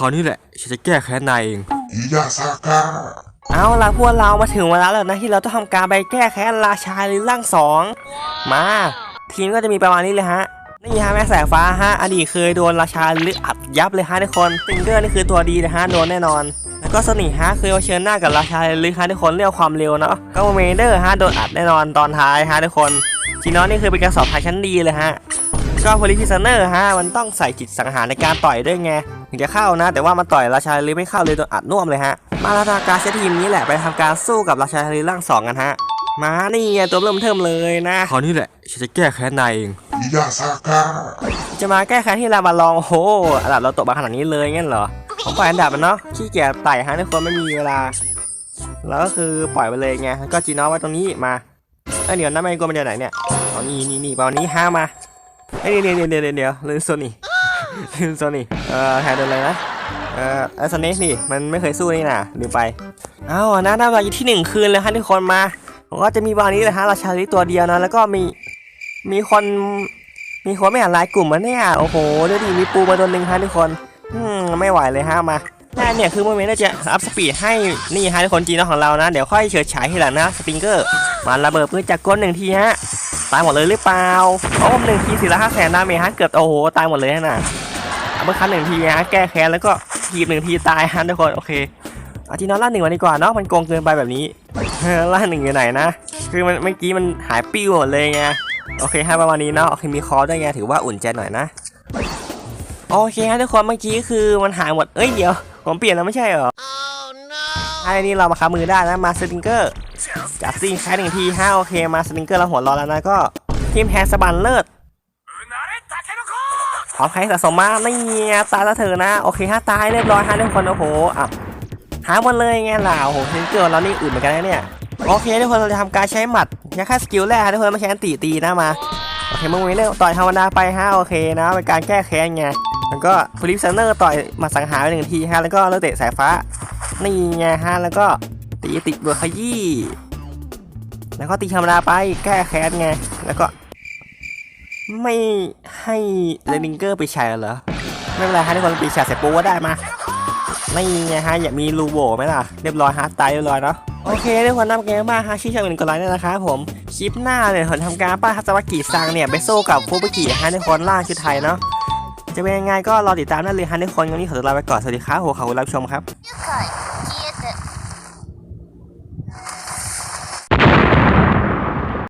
ราวนี้แหละฉันจะแก้แค้นนายเองอิยาซาก้าเอาล่ะพวกเรามาถึงเวลาแล้วนะที่เราต้องทำการไปแก้แค้นราชาหรือร่างสองมา ทีมก็จะมีประมาณนี้เลยฮะนี่ฮะแม่แสงฟ้าฮะอดีตเคยโดนราชาหรืออัดยับเลยฮะทุกคนซิงเกอร์นี่คือตัวดีนะฮะโดนแน่นอน แล้วก็สนิฮะเคยเผชิญหน้ากับราชาหรือฮะทุกคนเรียกความเร็วเนาะก็เมเดอร์ฮะโดนอัดแน่นอนตอนท้ายฮะทุกคนจีนอนนี่คือเป็นการสอบพายชั้นดีเลยฮะ ก็โพลิฟิซเนอร์ฮะมันต้องใส่จิตสังหารในการต่อยด้วยไงถึงจะเข้านะ แต่ว่ามันต่อยราชาลีไม่เข้าเลยโดนอัดน่วมเลยฮะ มาราชาการใช้ทีมนี้แหละไปทำการสู้กับราชาลีร่างสองกันฮะ มานี่ไงตัวเริ่มเทิมเลยนะคราวนี้แหละฉันจะแก้แค้นนายเองอิยาซาก้าจะมาแก้แค้นที่ลาบาลองโอ้โหอันดับเราตกมาขนาดนี้เลยงั้นเหรอผมปล่อยอันดับมันเนาะขี้เกียจไต่ฮะทุกคนไม่มีเวลา แล้วก็คือปล่อยไปเลยไงแล้วก็จีนอไว้ตรงนี้มาเอ้ยเดี๋ยวน้ำมันกลัวมันเดี๋ยวไหนเนี่ยอ๋อนี่นี่นี่ประมาณนี้ห้ามา เอ้ยเดี๋ยวเดี๋ยวเดี๋ยวเดี๋ยวลืมโซนี่ลืมโซนี่เอ่อแทนเดินเลยนะเอ่อไอ้สเนกนี่มันไม่เคยสู้นี่นะลืมไปเอ้านะได้าอยู่ที่หนึ่งคืนเลยฮะทุกคนมาผมก็จะมีวันนี้เลยฮะราชาลิตัวเดียวนะแล้วก็มีมีคนมีคนไม่อ่านไลน์กลุ่มมาเนี่ยโอ้โหเดี๋ยวดีมีปูมาตัวหนึ่งฮะทุกคนอืมไม่ไหวเลยฮะมาแค่เนี่ยคือโมเมนต์จะอัพสปีดให้นี่ฮะทุกคนจีนของเรานะ เดี๋ยวค่อยเฉิดฉายทีหลังนะสปริงเกอร์มาระเบิดปืนจากก้นหนึ่งทีฮะ ตายหมดเลยหรือเปล่าโอ้มหนึ่งทีสี่ละห้าแสนดาเมจฮะเกือบโอ้โหตายหมดเลยนะเอาเมื่อคันหนึ่งทีฮะแก้แค้นแล้วก็ทีหนึ่งทีตายฮะทุกคนโอเคอาจีนอนล่าหนึ่งวันดีกว่าเนาะมันโกงเกินไปแบบนี้ล่าหนึ่งอยู่ไหนนะคือมันเมื่อกี้มันหายปิ้วหมดเลยไงโอเคฮะประมาณนี้เนาะโอเคมีคอร์ด้วยไงถือว่าอุ่นใจหน่อยนะโอเคฮะทุกคนเมื่อกี้คือมันหายหมดเอ้ยเดี๋ยวผมเปลี่ยนแล้วไม่ใช่เหรอ อ้นี่เรามาค้ามือได้นะ มาสติงเกอร์จัดซิงแค่หนึ่งทีฮะโอเค มาสติงเกอร์เราหัวร้อนแล้วนะก็ทีมแทนสบันเลิศพร้อมใครสะสมมานี่ตายแล้วเธอนะ โอเคฮะตายเรียบร้อยฮะทุกคนโอ้โหอะหาหมดเลยไงล่ะโอ้โหสติงเกอร์เรานี่อื่นเหมือนกันนะเนี่ยโอเคทุกคนเราจะทำการใช้หมัดใช้แค่สกิลแรกทุกคนไม่ใช้อันตีตีนะมาโอเคมึงมีเรื่องต่อยธรรมดาไปฮะโอเคนะเป็นการแก้แค้นไงแล้วก็ฟลิปเซนเนอร์ต่อยมาสังหารไปหนึ่งทีฮะแล้วก็เลิกเตะสายฟ้า นี่ไงฮะ แล้วก็ตีติดเบวกขยี้ แล้วก็ตีธรรมดาไปแก้แค้นไง แล้วก็ ไม่ให้เลนิงเกอร์ไปใช้เหรอ ไม่เป็นไรฮะทุกคนปีชาเสร็จปูก็ได้มาไม่ไงฮะ อย่ามีรูโบไหมล่ะ เรียบร้อยฮะตายเรียบร้อยเนาะโอเคทุกคนน่าเกมมากฮะชื่อช่องเป็นกดไลค์ด้วยนะครับผม คลิปหน้าเนี่ยผมทำการป้าฮัตสวากิซังเนี่ยไปสู้กับฟูบุกิฮะในคนล่างชุดไทยเนาะจะเป็นยังไงก็รอติดตามได้เลยฮะทุกคนวันนี้ขอตัวลาไปก่อน สวัสดีครับโหขอบคุณรับชมครับ